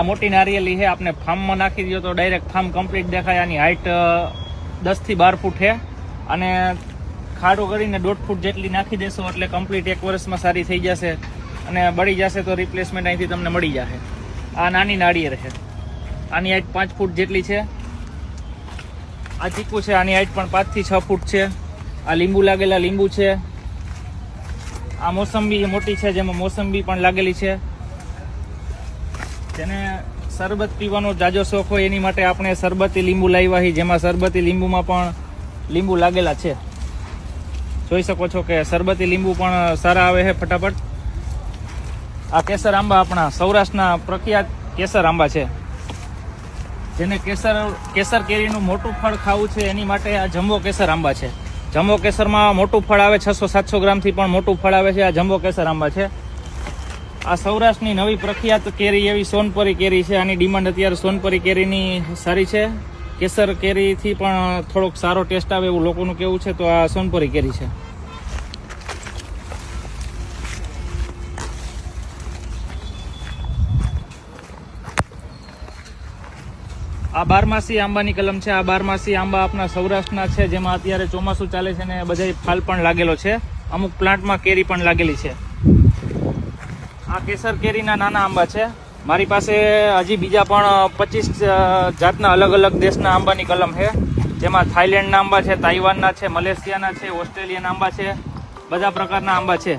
આ મોટી નારિયેલી છે આપણે ફાર્મમાં નાખી દો તો ડાયરેક્ટ ફાર્મ કમ્પ્લીટ દેખાય. આની હાઇટ દસથી બાર ફૂટ છે. અને ખાડો કરીને દોઢ ફૂટ જેટલી નાખી દેશો એટલે કમ્પ્લીટ એક વર્ષમાં સારી થઈ જશે. અને બળી જશે તો રિપ્લેસમેન્ટ અહીંથી તમને મળી જશે. આ નાની નાળિયેર છે. આની હાઇટ પાંચ ફૂટ જેટલી છે. આ ચીકુ છે, આની હાઇટ પણ પાંચથી છ ફૂટ છે. આ લીંબુ લાગેલા લીંબુ છે. આ મોસંબી મોટી છે, જેમાં મોસંબી પણ લાગેલી છે. જેને શરબત પીવાનો જાજો શોખ હોય એની માટે આપણે શરબતી લીંબુ લાવ્યા છીએ. જેમાં શરબતી લીંબુમાં પણ લીંબુ લાગેલા છે. જોઈ શકો છો કે શરબતી લીંબુ પણ સારા આવે છે ફટાફટ. આ કેસર આંબા આપણા સૌરાષ્ટ્રના પ્રખ્યાત કેસર આંબા છે. જેને કેસર કેસર કેરીનું મોટું ફળ ખાવું છે, એની માટે આ જમ્બો કેસર આંબા છે. જમ્બો કેસરમાં મોટું ફળ આવે છસો સાતસો ગ્રામથી પણ મોટું ફળ આવે છે. આ જમ્બો કેસર આંબા છે. આ સૌરાષ્ટ્રની નવી પ્રખ્યાત કેરી એવી સોનપરી કેરી છે. આની ડિમાન્ડ અત્યારે સોનપરી કેરીની સારી છે. કેસર કેરીથી પણ થોડોક સારો ટેસ્ટ આવે એવું લોકોનું કેવું છે, તો આ સોનપરી કેરી છે. આ બારમાસી આંબાની કલમ છે. આ બારમાસી આંબા આપણા સૌરાષ્ટ્રના છે, જેમાં અત્યારે ચોમાસું ચાલે છે ને બધા ફાલ પણ લાગેલો છે. અમુક પ્લાન્ટમાં કેરી પણ લાગેલી છે. આ કેસર કેરીના નાના આંબા છે. મારી પાસે હજી બીજા પણ પચીસ જાતના અલગ અલગ દેશના આંબાની કલમ છે. જેમાં થાઈલેન્ડના આંબા છે, તાઇવાનના છે, મલેશિયાના છે, ઓસ્ટ્રેલિયાના આંબા છે, બધા પ્રકારના આંબા છે.